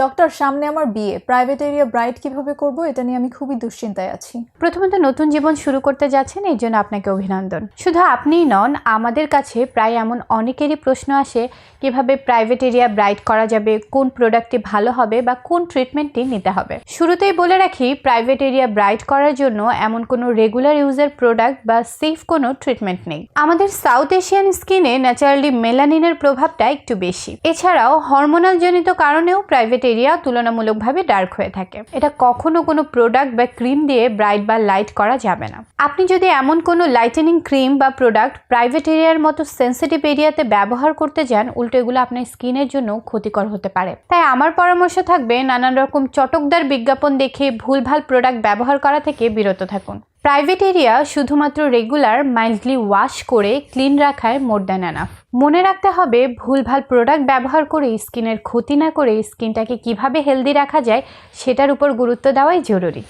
Doctor সামনে আমার বিয়ে। প্রাইভেট এরিয়া ব্রাইট কীভাবে করব, এটা নিয়ে আমি খুবই দুশ্চিন্তায় আছি। প্রথমত নতুন জীবন শুরু করতে যাচ্ছেন, এই জন্য আপনাকে অভিনন্দন। শুধু আপনিই নন, আমাদের কাছে প্রায় এমন অনেকেরই প্রশ্ন আসে, কীভাবে প্রাইভেট এরিয়া ব্রাইট করা যাবে, কোন প্রোডাক্টটি ভালো হবে, বা কোন ট্রিটমেন্টটি নিতে হবে। শুরুতেই বলে রাখি প্রাইভেট এরিয়া ব্রাইট করার জন্য এমন কোনো রেগুলার ইউজার প্রোডাক্ট বা সেফ কোনো ট্রিটমেন্ট নেই। আমাদের সাউথ এশিয়ান স্কিনে ন্যাচারালি মেলানিনের প্রভাবটা একটু বেশি। এছাড়াও হরমোনাল জনিত কারণেও প্রাইভেট এরিয়া তুলনামূলকভাবে ডার্ক হয়ে থাকে। এটা কখনো কোনো প্রোডাক্ট বা ক্রিম দিয়ে ব্রাইট বা লাইট করা যাবে না। আপনি যদি এমন কোনো লাইটেনিং ক্রিম বা প্রোডাক্ট প্রাইভেট এরিয়ার মতো সেন্সিটিভ এরিয়াতে ব্যবহার করতে যান, উল্টো এগুলো আপনার স্কিনের জন্য ক্ষতিকর হতে পারে। তাই আমার পরামর্শ থাকবে, নানান রকম চটকদার বিজ্ঞাপন দেখে ভুলভাল প্রোডাক্ট ব্যবহার করা থেকে বিরত থাকুন। প্রাইভেট এরিয়া শুধুমাত্র রেগুলার মাইল্ডলি ওয়াশ করে ক্লিন রাখায় মোর দ্যান এনাফ মনে রাখতে হবে, ভুলভাল প্রোডাক্ট ব্যবহার করে স্কিনের ক্ষতি না করে স্কিনটাকে কীভাবে হেলদি রাখা যায়, সেটার উপর গুরুত্ব দেওয়াই জরুরি।